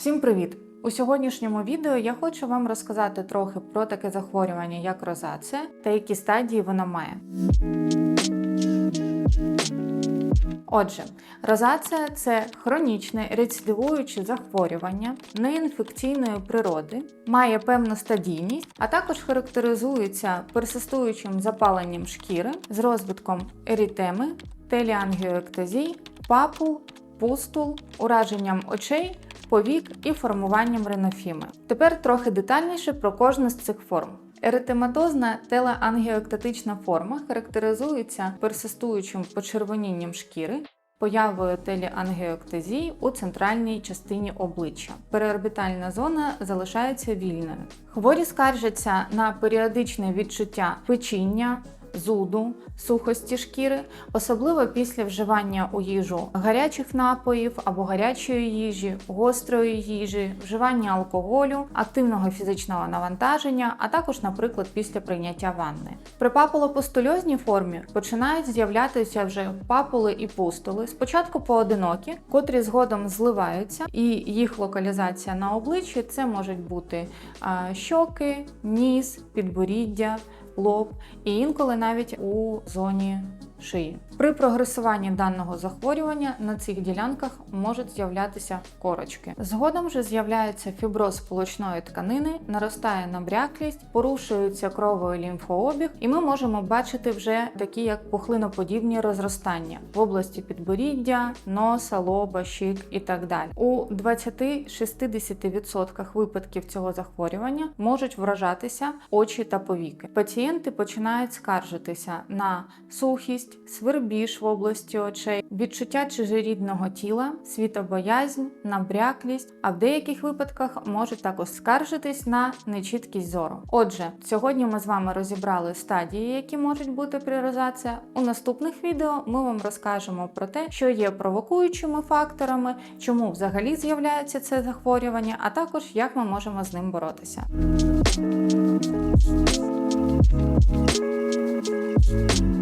Всім привіт! У сьогоднішньому відео я хочу вам розказати трохи про таке захворювання, як розація, та які стадії вона має. Отже, розація це хронічне рецидивуюче захворювання неінфекційної природи, має певну стадійність, а також характеризується персистуючим запаленням шкіри з розвитком ерітеми, теліангіоектазій, папул, пустул, ураженням очей, повік і формуванням ренофіми. Тепер трохи детальніше про кожну з цих форм. Еретематозна телеангіоектатична форма характеризується персистуючим почервонінням шкіри, появою телеангіоектазії у центральній частині обличчя. Переорбітальна зона залишається вільною. Хворі скаржаться на періодичне відчуття печіння, зуду, сухості шкіри, особливо після вживання у їжу гарячих напоїв або гарячої їжі, гострої їжі, вживання алкоголю, активного фізичного навантаження, а також, наприклад, після прийняття ванни. При папулопустульозній формі починають з'являтися вже папули і пустули, спочатку поодинокі, котрі згодом зливаються, і їх локалізація на обличчі це можуть бути щоки, ніс, підборіддя лоб і інколи навіть у зоні шиї. При прогресуванні даного захворювання на цих ділянках можуть з'являтися корочки. Згодом вже з'являється фіброз сполучної тканини, наростає набряклість, порушується кровою лімфообіг, і ми можемо бачити вже такі як пухлиноподібні розростання в області підборіддя, носа, лоба, щік і так далі. У 20-60% випадків цього захворювання можуть вражатися очі та повіки. Пацієнти починають скаржитися на сухість, слабкість, свербіж в області очей, відчуття чужорідного тіла, світобоязнь, набряклість, а в деяких випадках можуть також скаржитись на нечіткість зору. Отже, сьогодні ми з вами розібрали стадії, які можуть бути при розація. У наступних відео ми вам розкажемо про те, що є провокуючими факторами, чому взагалі з'являється це захворювання, а також як ми можемо з ним боротися. Thank you.